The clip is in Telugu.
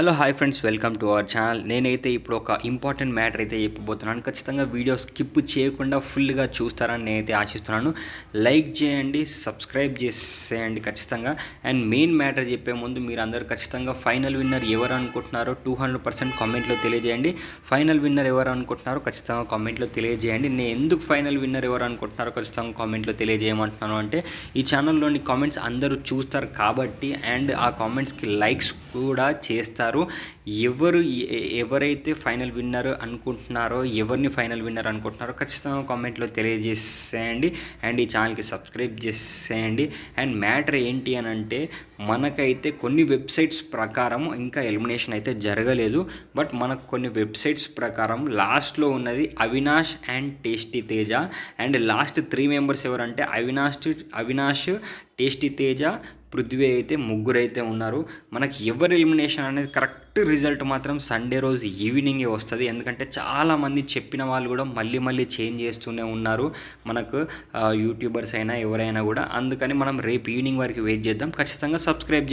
Hello hi friends welcome to our channel నేనైతే ఇప్పుడు ఒక ఇంపార్టెంట్ మ్యాటర్ అయితే చెప్పబోతున్నాను. ఖచ్చితంగా వీడియో స్కిప్ చేయకుండా ఫుల్గా చూస్తారని నేనైతే ఆశిస్తున్నాను. లైక్ చేయండి సబ్స్క్రైబ్ చేసేయండి ఖచ్చితంగా. అండ్ మెయిన్ మ్యాటర్ చెప్పే ముందు మీరు అందరూ ఖచ్చితంగా ఫైనల్ విన్నర్ ఎవరు అనుకుంటున్నారో టూ హండ్రెడ్ పర్సెంట్ కామెంట్లో తెలియజేయండి. ఫైనల్ విన్నర్ ఎవరు అనుకుంటున్నారో ఖచ్చితంగా కామెంట్లో తెలియజేయండి. నేను ఎందుకు ఫైనల్ విన్నర్ ఎవరు అనుకుంటున్నారో ఖచ్చితంగా కామెంట్లో తెలియజేయమంటున్నాను అంటే ఈ ఛానల్లోని కామెంట్స్ అందరూ చూస్తారు కాబట్టి అండ్ ఆ కామెంట్స్కి లైక్స్ కూడా చేస్తారు. ఎవరు ఎవరైతే ఫైనల్ విన్నర్ అనుకుంటున్నారో ఎవరిని ఫైనల్ విన్నర్ అనుకుంటున్నారో ఖచ్చితంగా కామెంట్లో తెలియజేసేయండి. అండ్ ఈ ఛానల్కి సబ్స్క్రైబ్ చేసేయండి. అండ్ మ్యాటర్ ఏంటి అని అంటే మనకైతే కొన్ని వెబ్సైట్స్ ప్రకారం ఇంకా ఎలిమినేషన్ అయితే జరగలేదు. బట్ మనకు కొన్ని వెబ్సైట్స్ ప్రకారం లాస్ట్లో ఉన్నది Avinash and tasty Teja. And last three members ఎవరంటే అవినాష్ అవినాష్ టేస్టీ తేజ పృథ్వీ అయితే ముగ్గురైతే ఉన్నారు. మనకి ఎవరి ఎలిమినేషన్ అనేది కరెక్ట్ రిజల్ట్ మాత్రం సండే రోజు ఈవినింగే వస్తుంది. ఎందుకంటే చాలామంది చెప్పిన వాళ్ళు కూడా మళ్ళీ మళ్ళీ చేంజ్ చేస్తూనే ఉన్నారు. మనకు యూట్యూబర్స్ అయినా ఎవరైనా కూడా. అందుకని మనం రేపు ఈవినింగ్ వరకు వెయిట్ చేద్దాం. ఖచ్చితంగా సబ్స్క్రైబ్